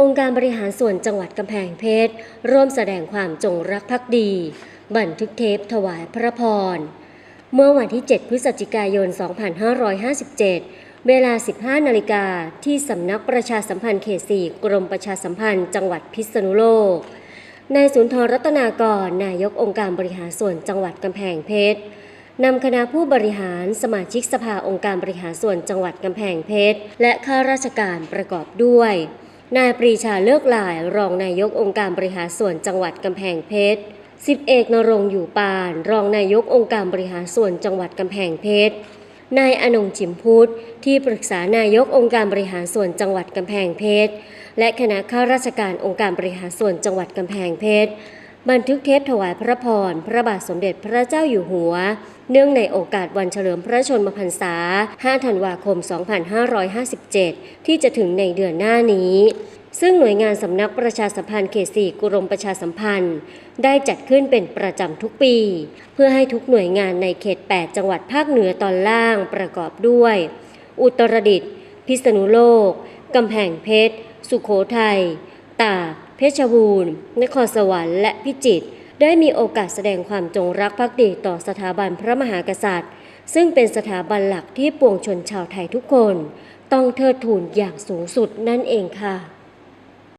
องค์การบริหารส่วนจังหวัดกำแพงเพชร ร่วมแสดงความจงรักภักดี บันทึกเทปถวายพระพร เมื่อวันที่ 7 พฤศจิกายน 2557 เวลา 15 นาฬิกาที่สำนักประชาสัมพันธ์เขต4กรมประชาสัมพันธ์จังหวัดพิษณุโลก นายสุนทรรัตนากร นายกองค์การบริหารส่วนจังหวัดกำแพงเพชรนำคณะผู้บริหารสมาชิกสภาองค์การบริหารส่วนจังหวัดกำแพงเพชร และข้าราชการประกอบด้วย นายปรีชาเลิกหลายรองนายกองค์การบริหารส่วนจังหวัดกำแพงเพชรสิบเอกนรงอยู่ปาน รองนายกองค์การบริหารส่วนจังหวัดกำแพงเพชรนายอนงจิมพุทธที่ปรึกษานายกองค์การบริหารส่วนจังหวัดกำแพงเพชรและคณะข้าราชการองค์การบริหารส่วนจังหวัดกำแพงเพชร บันทึกเทปถวายพระพร พระบาทสมเด็จพระเจ้าอยู่หัว เนื่องในโอกาสวันเฉลิมพระชนมพรรษา 5 ธันวาคม 2557 ที่จะถึงในเดือนหน้านี้ ซึ่งหน่วยงานสำนักประชาสัมพันธ์เขตสี่กรมประชาสัมพันธ์ ได้จัดขึ้นเป็นประจำทุกปี เพื่อให้ทุกหน่วยงานในเขต 8 จังหวัดภาคเหนือตอนล่างประกอบด้วย อุตรดิตถ์พิษณุโลกกำแพงเพชร สุขโขทัย ตาก เพชรบูรณ์ นครสวรรค์และพิจิตรได้มีโอกาสแสดงความจงรักภักดีต่อสถาบันพระมหากษัตริย์ ซึ่งเป็นสถาบันหลักที่ปวงชนชาวไทยทุกคน ต้องเทิดทูนอย่างสูงสุดนั่นเองค่ะ